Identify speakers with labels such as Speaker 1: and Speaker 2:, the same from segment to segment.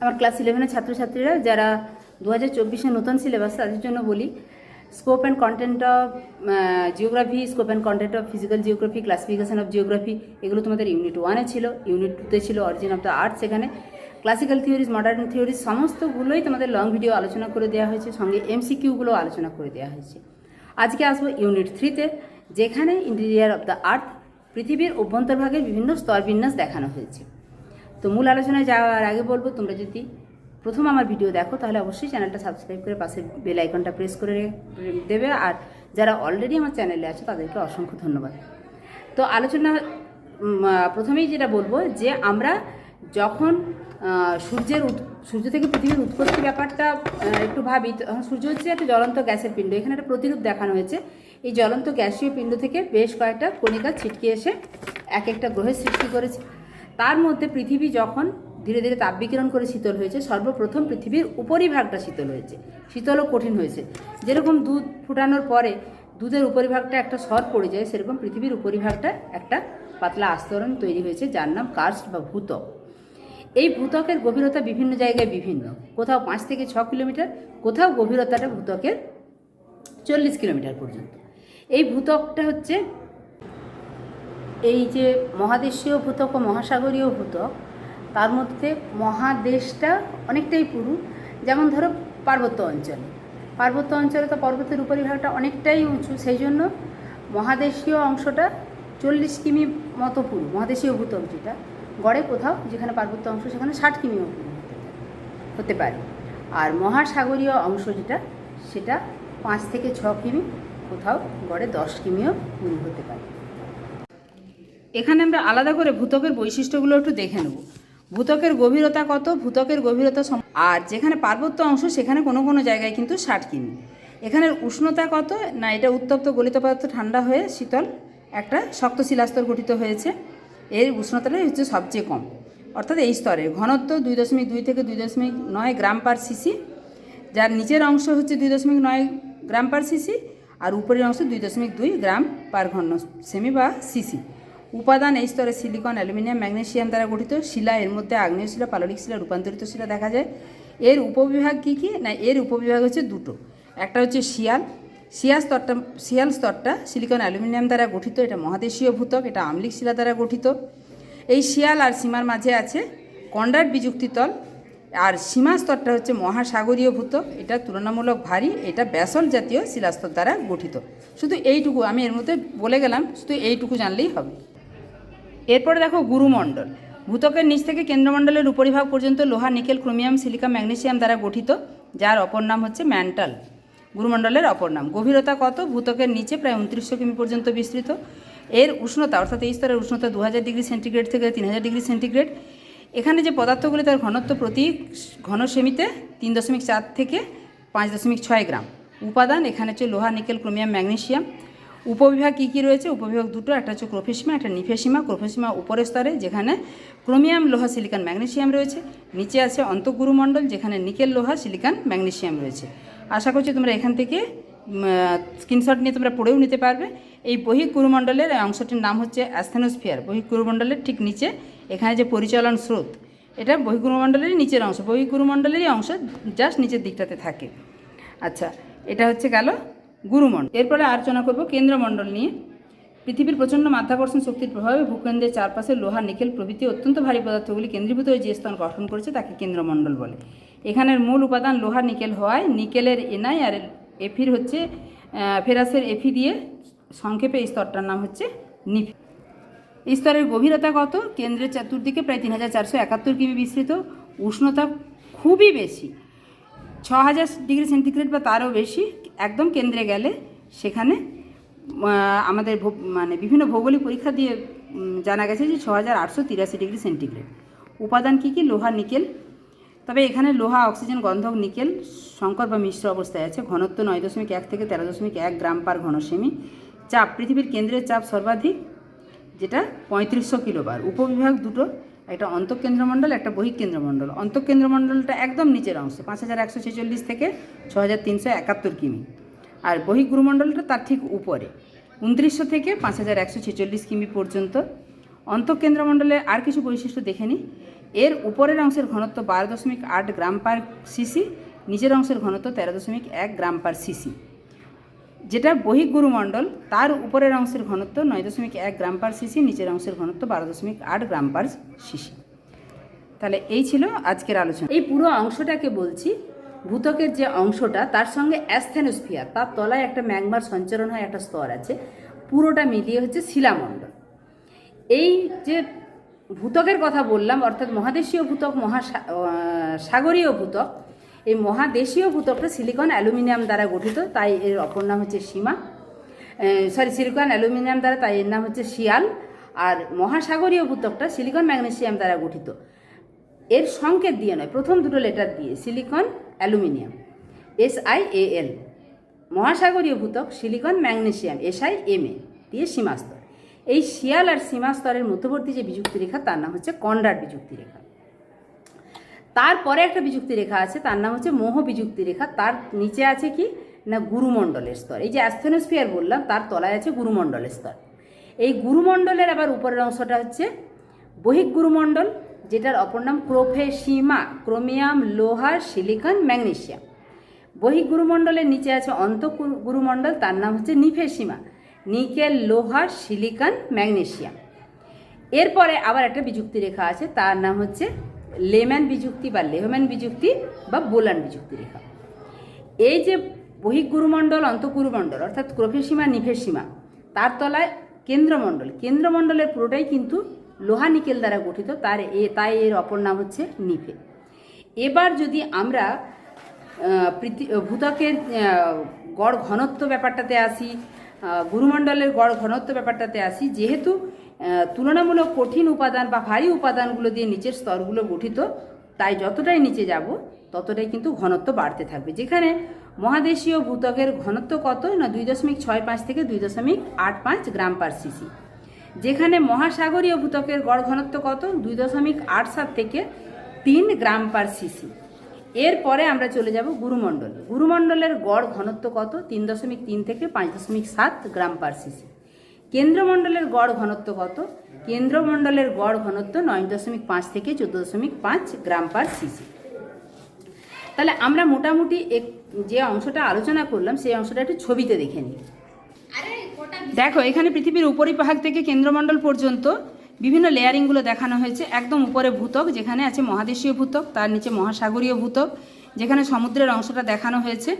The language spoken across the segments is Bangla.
Speaker 1: আমার ক্লাস ইলেভেনের ছাত্রছাত্রীরা যারা দু হাজার চব্বিশে নতুন সিলেবাস তাদের জন্য বলি scope and content of geography scope and content of physical geography classification of geography এগুলো তোমাদের ইউনিট ওয়ানে ছিল ইউনিট টুতে ছিল অরিজিন অফ দ্য আর্ট সেখানে। ক্লাসিক্যাল থিওরিজ মডার্ন থিওরিজ সমস্তগুলোই তোমাদের লং ভিডিও আলোচনা করে দেওয়া হয়েছে, সঙ্গে এমসিকিউগুলো আলোচনা করে দেওয়া হয়েছে। আজকে আসব ইউনিট থ্রিতে যেখানে ইন্টেরিয়ার অফ দ্য আর্থ পৃথিবীর অভ্যন্তরভাগের বিভিন্ন স্তরবিন্যাস দেখানো হয়েছে। তো মূল আলোচনায় যাওয়ার আগে বলব, তোমরা যদি প্রথম আমার ভিডিও দেখো, তাহলে অবশ্যই চ্যানেলটা সাবস্ক্রাইব করে পাশে বেল আইকনটা প্রেস করে দেবে। আর যারা অলরেডি আমার চ্যানেলে আছে, তাদেরকে অসংখ্য ধন্যবাদ। তো আলোচনা প্রথমেই যেটা বলব যে আমরা যখন সূর্যের সূর্য থেকে পৃথিবীর উৎপত্তি ব্যাপারটা একটু ভাবি, তখন সূর্য হচ্ছে একটা জ্বলন্ত গ্যাসের পিণ্ড। এখানে একটা প্রতিরূপ দেখানো হয়েছে। এই জ্বলন্ত গ্যাসীয় পিণ্ড থেকে বেশ কয়েকটা কণিকা ছিটকে এসে এক একটা গ্রহের সৃষ্টি করেছে। তার মধ্যে পৃথিবী যখন ধীরে ধীরে তাপ বিকিরণ করে শীতল হয়েছে, সর্বপ্রথম পৃথিবীর উপরিভাগটা শীতল হয়েছে, শীতল ও কঠিন হয়েছে। যেরকম দুধ ফুটানোর পরে দুধের উপরিভাগটা একটা সর পড়ে যায়, সেরকম পৃথিবীর উপরিভাগটা একটা পাতলা আস্তরণ তৈরি হয়েছে, যার নাম কার্স্ট বা ভূতক। এই ভূতকের গভীরতা বিভিন্ন জায়গায় বিভিন্ন, কোথাও পাঁচ থেকে ছ কিলোমিটার, কোথাও গভীরতাটা ভূতকের চল্লিশ কিলোমিটার পর্যন্ত। এই ভূতকটা হচ্ছে এই যে মহাদেশীয় ভূতক ও মহাসাগরীয় ভূতক, তার মধ্যে মহাদেশটা অনেকটাই পুরু। যেমন ধরো পার্বত্য অঞ্চল। পার্বত্য অঞ্চলে তো পর্বতের উপরিভাগটা অনেকটাই উঁচু সেই জন্য মহাদেশীয় অংশটা চল্লিশ কিমি মতো পুরু, মহাদেশীয় ভূতক যেটা। গড়ে কোথাও যেখানে পার্বত্য অংশ, সেখানে ষাট কিমিও পুরু, হতে পারে। আর মহাসাগরীয় অংশ যেটা, সেটা পাঁচ থেকে ছ কিমি, কোথাও গড়ে দশ কিমিও পুরু হতে পারে। এখানে আমরা আলাদা করে ভূতকের বৈশিষ্ট্যগুলো একটু দেখে নেব। ভূতকের গভীরতা কত? ভূতকের গভীরতা আর যেখানে পার্বত্য অংশ, সেখানে কোনো কোনো জায়গায় কিন্তু ষাট কিমি এখানের উষ্ণতা কত? না, এটা উত্তপ্ত গলিত পদার্থ ঠান্ডা হয়ে শীতল একটা শক্ত শিলাস্তর গঠিত হয়েছে। এর উষ্ণতাটাই হচ্ছে সবচেয়ে কম। অর্থাৎ এই স্তরে ঘনত্ব দুই দশমিক দুই থেকে দুই দশমিক নয় গ্রাম পার সিসি, যার নিচের অংশ হচ্ছে দুই দশমিক নয় গ্রাম পার সিসি, আর উপরের অংশ দুই দশমিক দুই গ্রাম পার ঘন সেমি বা সিসি। উপাদান এই স্তরে সিলিকন অ্যালুমিনিয়াম ম্যাগনেসিয়াম দ্বারা গঠিত শিলা, এর মধ্যে আগ্নেয় শিলা, পাললিক শিলা, রূপান্তরিত শিলা দেখা যায়। এর উপবিভাগ কী কী? না, এর উপবিভাগ হচ্ছে দুটো। একটা হচ্ছে শিয়াল। শিয়াল স্তরটা শিয়াল স্তরটা সিলিকন অ্যালুমিনিয়াম দ্বারা গঠিত, এটা মহাদেশীয় ভূতক এটা আম্লিক শিলা দ্বারা গঠিত। এই শিয়াল আর সীমার মাঝে আছে কন্ডার বিযুক্তি তল, আর সীমা স্তরটা হচ্ছে মহাসাগরীয় ভূতক এটা তুলনামূলক ভারী, এটা ব্যাসল জাতীয় শিলাস্তর দ্বারা গঠিত। শুধু এইটুকু, আমি এর মধ্যে বলে গেলাম, শুধু এইটুকু জানলেই হবে। এরপরে দেখো গুরুমণ্ডল। ভূতকের নিচ থেকে কেন্দ্রমণ্ডলের উপরিভাগ পর্যন্ত লোহা, নিকেল, ক্রোমিয়াম, সিলিকা, ম্যাগনেসিয়াম দ্বারা গঠিত, যার অপর নাম হচ্ছে ম্যান্টাল। গুরুমণ্ডলের অপর নাম। গভীরতা কত? ভূতকের নিচে প্রায় উনত্রিশশো কিমি পর্যন্ত বিস্তৃত। এর উষ্ণতা, অর্থাৎ এই স্তরের উষ্ণতা দু হাজার ডিগ্রি সেন্টিগ্রেড থেকে তিন হাজার ডিগ্রি সেন্টিগ্রেড। এখানে যে পদার্থগুলি, তার ঘনত্ব প্রতি ঘন সেমিতে তিন দশমিক চার থেকে পাঁচ দশমিক ছয় গ্রাম। উপাদান এখানে হচ্ছে লোহা, নিকেল, ক্রোমিয়াম, ম্যাগনেসিয়াম। উপবিভাগ কী কী রয়েছে? উপবিভাগ দুটো, একটা হচ্ছে ক্রোফেসিমা, একটা নিফেসিমা। ক্রোফেসিমা উপরের স্তরে, যেখানে ক্রোমিয়াম, লোহা, সিলিকান, ম্যাগনেসিয়াম রয়েছে। নিচে আছে অন্তঃগুরুমণ্ডল, যেখানে নিকেল, লোহা, সিলিকান, ম্যাগনেসিয়াম রয়েছে। আশা করছি তোমরা এখান থেকে স্ক্রিনশট নিয়ে তোমরা পড়েও নিতে পারবে। এই বহিক গুরুমণ্ডলের অংশটির নাম হচ্ছে অ্যাস্থেনোস্ফিয়ার। বহিক গুরুমণ্ডলের ঠিক নিচে, এখানে যে পরিচালন স্রোত, এটা বহিগুরুমণ্ডলেরই নিচের অংশ। বহিগুরুমণ্ডলেরই অংশ জাস্ট নিচের দিকটাতে থাকে। আচ্ছা এটা হচ্ছে গেল গুরুমণ্ডল এরপরে আলোচনা করব কেন্দ্রমণ্ডল নিয়ে। পৃথিবীর প্রচণ্ড মাধ্যাকর্ষণ শক্তির প্রভাবে ভূকেন্দ্রের চারপাশে লোহা নিকেল প্রভৃতি অত্যন্ত ভারী পদার্থগুলি কেন্দ্রীভূত হয়ে যে স্তর গঠন করেছে তাকে কেন্দ্রমণ্ডল বলে। এখানের মূল উপাদান লোহা, নিকেল হওয়ায় নিকেলের এনআই আর এফির হচ্ছে ফেরাসের এফি দিয়ে সংক্ষেপে এই স্তরটার নাম হচ্ছে নিফি। স্তরের গভীরতা কত? কেন্দ্রের চতুর্দিকে প্রায় তিন হাজার চারশো একাত্তর কিমি বিস্তৃত। উষ্ণতা খুবই বেশি। ছ হাজার ডিগ্রি সেন্টিগ্রেড বা তারও বেশি। একদম কেন্দ্রে গেলে সেখানে আমাদের মানে বিভিন্ন ভৌগোলিক পরীক্ষা দিয়ে জানা গেছে যে ছ হাজার আটশো তিরাশি ডিগ্রি সেন্টিগ্রেড। উপাদান কী কী? লোহা, নিকেল। তবে এখানে লোহা, অক্সিজেন, গন্ধক, নিকেল সংকর বা মিশ্র অবস্থায় আছে। ঘনত্ব নয় দশমিক এক থেকে তেরো দশমিক এক গ্রাম পার ঘনসেমি। চাপ, পৃথিবীর কেন্দ্রের চাপ সর্বাধিক, যেটা পঁয়ত্রিশশো কিলোবার। উপবিভাগ দুটো। একটা অন্তঃকেন্দ্রমণ্ডল, একটা বহিঃকেন্দ্রমণ্ডল। অন্তঃকেন্দ্রমণ্ডলটা একদম নিচের অংশে, পাঁচ হাজার একশো ছেচল্লিশ থেকে ছ হাজার তিনশো একাত্তর কিমি। আর বহিঃগুরুমণ্ডলটা তার ঠিক উপরে, উনত্রিশশো থেকে পাঁচ হাজার একশো ছেচল্লিশ কিমি পর্যন্ত। অন্তঃকেন্দ্রমণ্ডলে আর কিছু বৈশিষ্ট্য দেখে নিই। এর উপরের অংশের ঘনত্ব বারো দশমিক আট গ্রাম পার সিসি, নিচের অংশের ঘনত্ব তেরো দশমিক এক গ্রাম পার সিসি। যেটা বহিঃগুরুমণ্ডল তার উপরের অংশের ঘনত্ব নয় দশমিক এক গ্রাম পার সিসি, নিচের অংশের ঘনত্ব বারো দশমিক আট গ্রাম পার সিসি। তাহলে এই ছিল আজকের আলোচনা। এই পুরো অংশটাকে বলছি, ভূতকের যে অংশটা, তার সঙ্গে অ্যাস্থেনোস্ফিয়ার, তার তলায় একটা ম্যাগমার সঞ্চরণ হয়, একটা স্তর আছে, পুরোটা মিলিয়ে হচ্ছে শিলামণ্ডল। এই যে ভূতকের কথা বললাম, অর্থাৎ মহাদেশীয় ভূতক মহা সাগরীয় ভূতক এই মহাদেশীয় ভূতকটা সিলিকন অ্যালুমিনিয়াম দ্বারা গঠিত, তাই এর অপর নাম হচ্ছে সীমা। সরি সিলিকন অ্যালুমিনিয়াম দ্বারা, তাই এর নাম হচ্ছে শিয়াল। আর মহাসাগরীয় ভূতকটা সিলিকন ম্যাগনেসিয়াম দ্বারা গঠিত। এর সংকেত দিয়ে নয়, প্রথম দুটো লেটার দিয়ে, silicon aluminium S I A L মহাসাগরীয় ভূতক silicon magnesium S I M A দিয়ে সীমাস্তর এই শিয়াল আর সীমাস্তরের মধ্যবর্তী যে বিযুক্তি রেখা তার নাম হচ্ছে কনরাড বিযুক্তি রেখা তারপরে একটা বিযুক্তি রেখা আছে, তার নাম হচ্ছে মোহ বিযুক্তি রেখা। তার নিচে আছে কি? না, গুরুমণ্ডলের স্তর। এই যে অ্যাস্থেনোস্ফিয়ার বললাম, তার তলায় আছে গুরুমণ্ডলের স্তর। এই গুরুমণ্ডলের আবার উপরের অংশটা হচ্ছে বহিঃগুরুমণ্ডল যেটার অপর নাম ক্রোফেসিমা, ক্রোমিয়াম, লোহা, সিলিকন, ম্যাগনেসিয়াম। বহিঃগুরুমণ্ডলের নিচে আছে অন্ত গুরুমণ্ডল, তার নাম হচ্ছে নিফেসিমা। নিকেল, লোহা, সিলিকন ম্যাগনেশিয়াম এরপরে আবার একটা বিযুক্তি রেখা আছে, তার নাম হচ্ছে লেম্যান বিযুক্তি বা লেহম্যান বিযুক্তি বা বোলান বিযুক্তি রেখা। এই যে বহিঃগুরুমণ্ডল অন্তঃগুরুমণ্ডল অর্থাৎ ক্রোফেসীমা নিফেসীমা তার তলায় কেন্দ্রমণ্ডল, কেন্দ্রমণ্ডলের পুরোটাই কিন্তু লোহা নিকেল দ্বারা গঠিত, তার এ, তাই এর অপর নাম হচ্ছে নিফে। এবার যদি আমরা ভূতকের গড় ঘনত্ব ব্যাপারটাতে আসি গুরুমণ্ডলের গড় ঘনত্ব ব্যাপারটাতে আসি, যেহেতু তুলনামূলক কঠিন উপাদান বা ভারী উপাদানগুলো দিয়ে নিচের স্তরগুলো গঠিত, তাই যতটাই নিচে যাব, ততটাই কিন্তু ঘনত্ব বাড়তে থাকবে। যেখানে মহাদেশীয় ভূতকের ঘনত্ব কত? না, দুই দশমিক ছয় পাঁচ থেকে দুই দশমিক আট পাঁচ গ্রাম পার সিসি। যেখানে মহাসাগরীয় ভূতকের গড় ঘনত্ব কত? দুই দশমিক আট সাত থেকে তিন গ্রাম পার সিসি। এরপরে আমরা চলে যাব গুরুমণ্ডল। গুরুমণ্ডলের গড় ঘনত্ব কত? তিন দশমিক তিন থেকে পাঁচ দশমিক সাত গ্রাম পার সিসি। কেন্দ্রমণ্ডলের গড় ঘনত্ব কত? কেন্দ্রমণ্ডলের গড় ঘনত্ব নয় দশমিক পাঁচ থেকে চোদ্দ দশমিক পাঁচ গ্রাম পার সিসি। তাহলে আমরা মোটামুটি এক- যে অংশটা আলোচনা করলাম সেই অংশটা একটু ছবিতে দেখে নিই। দেখো এখানে পৃথিবীর উপরিভাগ থেকে কেন্দ্রমণ্ডল পর্যন্ত বিভিন্ন লেয়ারিংগুলো দেখানো হয়েছে। একদম উপরে ভূতক যেখানে আছে মহাদেশীয় ভূতক তার নিচে মহাসাগরীয় ভূতক যেখানে সমুদ্রের অংশটা দেখানো হয়েছে।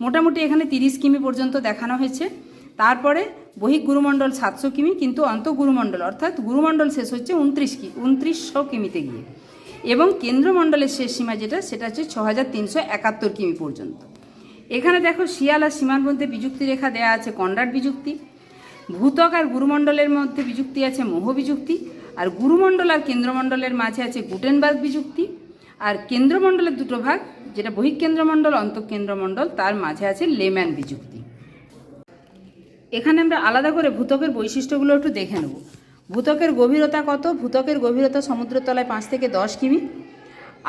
Speaker 1: মোটামুটি এখানে তিরিশ কিমি পর্যন্ত দেখানো হয়েছে। তারপরে বহিক গুরুমণ্ডল সাতশো কিমি, কিন্তু অন্তঃগুরুমণ্ডল অর্থাৎ গুরুমণ্ডল শেষ হচ্ছে উনত্রিশ কি, উনত্রিশশো কিমিতে গিয়ে। এবং কেন্দ্রমণ্ডলের শেষ সীমা যেটা, সেটা হচ্ছে ছ হাজার তিনশো একাত্তর কিমি পর্যন্ত। এখানে দেখো শিয়াল আর সীমার মধ্যে বিযুক্তি রেখা দেয়া আছে, কন্ডার বিযুক্তি। ভূতক আর গুরুমণ্ডলের মধ্যে বিযুক্তি আছে মোহ বিযুক্তি। আর গুরুমণ্ডল আর কেন্দ্রমণ্ডলের মাঝে আছে গুটেনবার্গ বিযুক্তি। আর কেন্দ্রমণ্ডলের দুটো ভাগ, যেটা বহিঃকেন্দ্রমণ্ডল, অন্তঃকেন্দ্রমণ্ডল, তার মাঝে আছে লেম্যান বিযুক্তি। এখানে আমরা আলাদা করে ভূতকের বৈশিষ্ট্যগুলো একটু দেখে নেব। ভূতকের গভীরতা কত? ভূতকের গভীরতা সমুদ্রের তলায় পাঁচ থেকে দশ কিমি।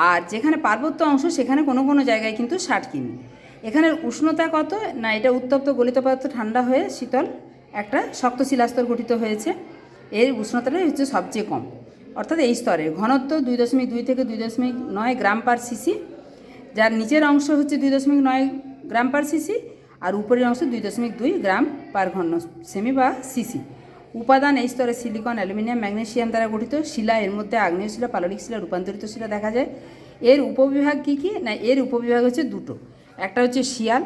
Speaker 1: আর যেখানে পার্বত্য অংশ, সেখানে কোনো কোনো জায়গায় কিন্তু ষাট কিমি। এখানের উষ্ণতা কত? না, এটা উত্তপ্ত গলিত পদার্থ ঠান্ডা হয়ে শীতল একটা শক্ত শিলাস্তর গঠিত হয়েছে। এর উষ্ণতাটাই হচ্ছে সবচেয়ে কম। অর্থাৎ এই স্তরের ঘনত্ব দুই দশমিক দুই থেকে দুই দশমিক নয় গ্রাম পার সিসি, যার নিচের অংশ হচ্ছে দুই দশমিক নয় গ্রাম পার সিসি আর উপরের অংশ দুই দশমিক দুই গ্রাম পার ঘন, সেমি বা সিসি। উপাদান এই স্তরে সিলিকন অ্যালুমিনিয়াম ম্যাগনেসিয়াম দ্বারা গঠিত। শিলা এর মধ্যে আগ্নেয় শিলা, পাললিক শিলা, রূপান্তরিত শিলা দেখা যায়। এর উপবিভাগ কী কী? না, এর উপবিভাগ হচ্ছে দুটো। একটা হচ্ছে শিয়াল।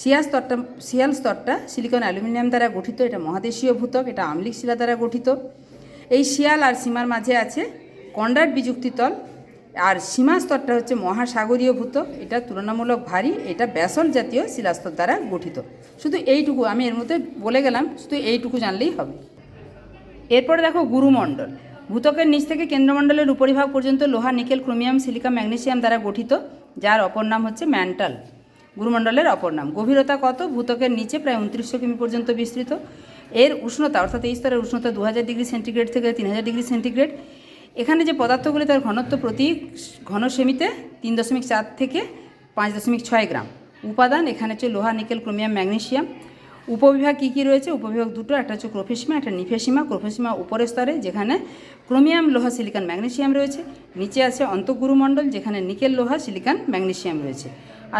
Speaker 1: শিয়াল স্তরটা শিয়াল স্তরটা সিলিকন অ্যালুমিনিয়াম দ্বারা গঠিত। এটা মহাদেশীয় ভূতক এটা আম্লিক শিলা দ্বারা গঠিত। এই শিয়াল আর সীমার মাঝে আছে কন্ডার বিযুক্তি তল আর সীমাস্তরটা হচ্ছে মহাসাগরীয় ভূত, এটা তুলনামূলক ভারী, এটা ব্যাসল জাতীয় শিলাস্তর দ্বারা গঠিত। শুধু এইটুকু, আমি এর মধ্যে বলে গেলাম, শুধু এইটুকু জানলেই হবে। এরপরে দেখো গুরুমণ্ডল। ভূতকের নিচ থেকে কেন্দ্রমণ্ডলের উপরিভাগ পর্যন্ত লোহা, নিকেল, ক্রোমিয়াম, সিলিকা, ম্যাগনেসিয়াম দ্বারা গঠিত, যার অপর নাম হচ্ছে ম্যান্টাল। গুরুমণ্ডলের অপর নাম। গভীরতা কত? ভূতকের নিচে প্রায় উনত্রিশশো কিমি পর্যন্ত বিস্তৃত। এর উষ্ণতা, অর্থাৎ এই স্তরের উষ্ণতা দু হাজার ডিগ্রি সেন্টিগ্রেড থেকে তিন হাজার ডিগ্রি সেন্টিগ্রেড। এখানে যে পদার্থগুলি তার ঘনত্ব প্রতি ঘন সেমিতে তিন দশমিক চার থেকে পাঁচ দশমিক ছয় গ্রাম। উপাদান এখানে হচ্ছে লোহা, নিকেল, ক্রোমিয়াম, ম্যাগনেসিয়াম। উপবিভাগ কী কী রয়েছে? উপবিভাগ দুটো, একটা হচ্ছে ক্রোফেসিমা একটা নিফেসিমা ক্রোফেসিমা উপরের স্তরে যেখানে ক্রোমিয়াম, লোহা, সিলিকন, ম্যাগনেসিয়াম রয়েছে। নিচে আছে অন্তঃগুরুমণ্ডল যেখানে নিকেল, লোহা, সিলিকন, ম্যাগনেসিয়াম রয়েছে।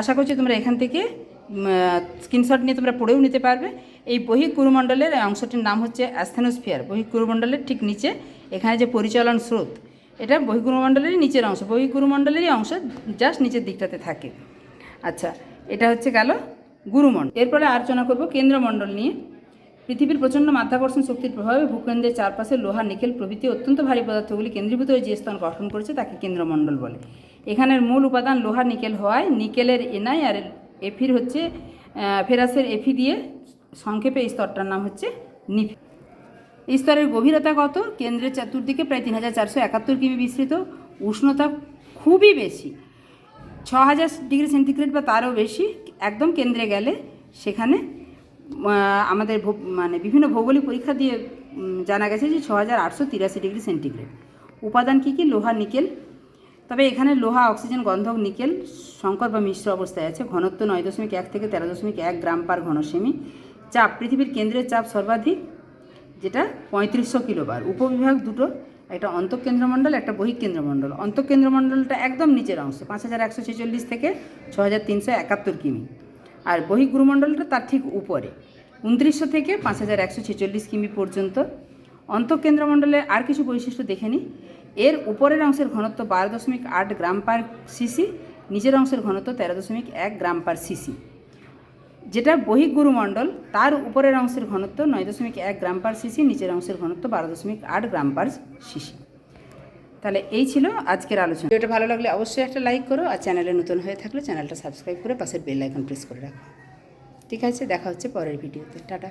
Speaker 1: আশা করছি তোমরা এখান থেকে স্ক্রিনশট নিয়ে তোমরা পড়েও নিতে পারবে। এই বহিক গুরুমণ্ডলের অংশটির নাম হচ্ছে অ্যাস্থেনোস্ফিয়ার। বহিক গুরুমণ্ডলের ঠিক নিচে এখানে যে পরিচালন স্রোত, এটা বহিগুরুমণ্ডলেরই নিচের অংশ বহিগুরুমণ্ডলেরই অংশ জাস্ট নিচের দিকটাতে থাকে। আচ্ছা এটা হচ্ছে গেল গুরুমণ্ডল। এরপরে আলোচনা করব কেন্দ্রমণ্ডল নিয়ে। পৃথিবীর প্রচণ্ড মাধ্যাকর্ষণ শক্তির প্রভাবে ভূকেন্দ্রের চারপাশে লোহা, নিকেল প্রভৃতি অত্যন্ত ভারী পদার্থগুলি কেন্দ্রীভূত হয়ে যে স্তর গঠন করেছে তাকে কেন্দ্রমণ্ডল বলে। এখানের মূল উপাদান লোহা, নিকেল হওয়ায় নিকেলের এনআই আর এফির হচ্ছে ফেরাসের এফি দিয়ে সংক্ষেপে এই স্তরটার নাম হচ্ছে নিফি। স্তরের গভীরতা কত? কেন্দ্রের চতুর্দিকে প্রায় তিন হাজার চারশো একাত্তর কিমি বিস্তৃত। উষ্ণতা খুবই বেশি। ছ হাজার ডিগ্রি সেন্টিগ্রেড বা তারও বেশি। একদম কেন্দ্রে গেলে সেখানে আমাদের মানে বিভিন্ন ভৌগোলিক পরীক্ষা দিয়ে জানা গেছে যে ছ হাজার আটশো তিরাশি ডিগ্রি সেন্টিগ্রেড। উপাদান কী কী? লোহা, নিকেল। তবে এখানে লোহা, অক্সিজেন, গন্ধক, নিকেল সংকর বা মিশ্র অবস্থায় আছে। ঘনত্ব নয় দশমিক এক থেকে তেরো দশমিক এক গ্রাম পার ঘনসেমি চাপ, পৃথিবীর কেন্দ্রের চাপ সর্বাধিক। যেটা পঁয়ত্রিশশো কিলোবার উপবিভাগ দুটো, একটা অন্তঃকেন্দ্রমণ্ডল, একটা বহিঃকেন্দ্রমণ্ডল। অন্তঃকেন্দ্রমণ্ডলটা একদম নিচের অংশে, পাঁচ হাজার একশো ছেচল্লিশ থেকে ছ হাজার তিনশো একাত্তর কিমি। আর বহিঃগুরুমণ্ডলটা তার ঠিক উপরে, উনত্রিশশো থেকে পাঁচ হাজার একশো ছেচল্লিশ কিমি পর্যন্ত। অন্তঃকেন্দ্রমণ্ডলের আর কিছু বৈশিষ্ট্য দেখে নিই এর উপরের অংশের ঘনত্ব বারো দশমিক আট গ্রাম পার সিসি, নিচের অংশের ঘনত্ব তেরো দশমিক এক গ্রাম পার সিসি। যেটা বহিঃগুরুমণ্ডল তার উপরের অংশের ঘনত্ব নয় দশমিক এক গ্রাম পার সিসি, নিচের অংশের ঘনত্ব বারো দশমিক আট গ্রাম পার সিসি। তাহলে এই ছিল আজকের আলোচনা। ভিডিওটা ভালো লাগলে অবশ্যই একটা লাইক করো আর চ্যানেলে নতুন হয়ে থাকলে চ্যানেলটা সাবস্ক্রাইব করে পাশের বেল আইকন প্রেস করে রাখো। ঠিক আছে, দেখা হচ্ছে পরের ভিডিওতে। টাটা।